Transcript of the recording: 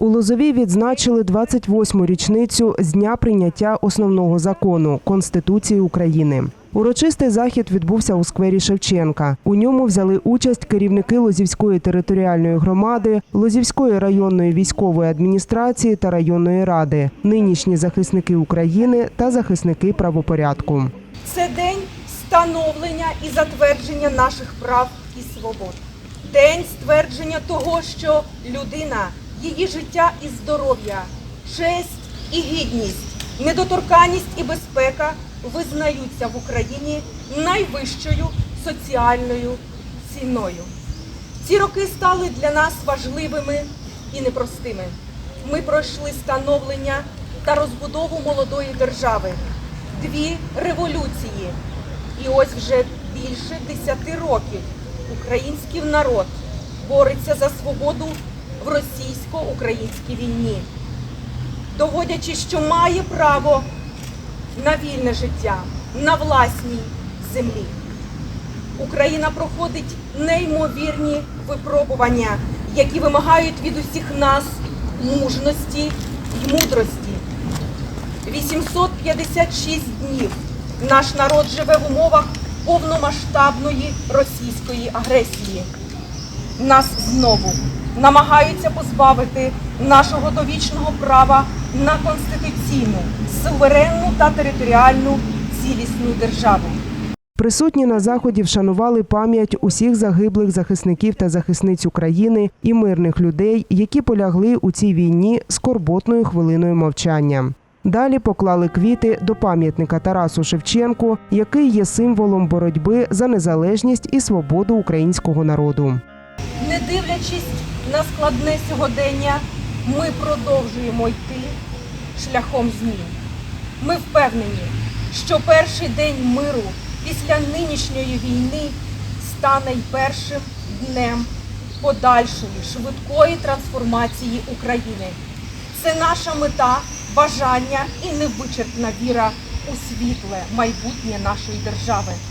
У Лозові відзначили 28-му річницю з дня прийняття основного закону Конституції України. Урочистий захід відбувся у сквері Шевченка. У ньому взяли участь керівники Лозівської територіальної громади, Лозівської районної військової адміністрації та районної ради, нинішні захисники України та захисники правопорядку. Це день становлення і затвердження наших прав і свобод. День ствердження того, що людина, її життя і здоров'я, честь і гідність, недоторканність і безпека визнаються в Україні найвищою соціальною ціною. Ці роки стали для нас важливими і непростими. Ми пройшли становлення та розбудову молодої держави, дві революції. І ось вже більше десяти років український народ бореться за свободу в російсько-українській війні, доводячи, що має право на вільне життя на власній землі. Україна проходить неймовірні випробування, які вимагають від усіх нас мужності й мудрості. 856 днів наш народ живе в умовах повномасштабної російської агресії. Нас знову намагаються позбавити нашого довічного права на конституційну, суверенну та територіальну цілісну державу. Присутні на заході вшанували пам'ять усіх загиблих захисників та захисниць України і мирних людей, які полягли у цій війні скорботною хвилиною мовчання. Далі поклали квіти до пам'ятника Тарасу Шевченку, який є символом боротьби за незалежність і свободу українського народу. Не дивлячись на складне сьогодення, ми продовжуємо йти шляхом змін. Ми впевнені, що перший день миру після нинішньої війни стане й першим днем подальшої швидкої трансформації України. Це наша мета, бажання і невичерпна віра у світле майбутнє нашої держави.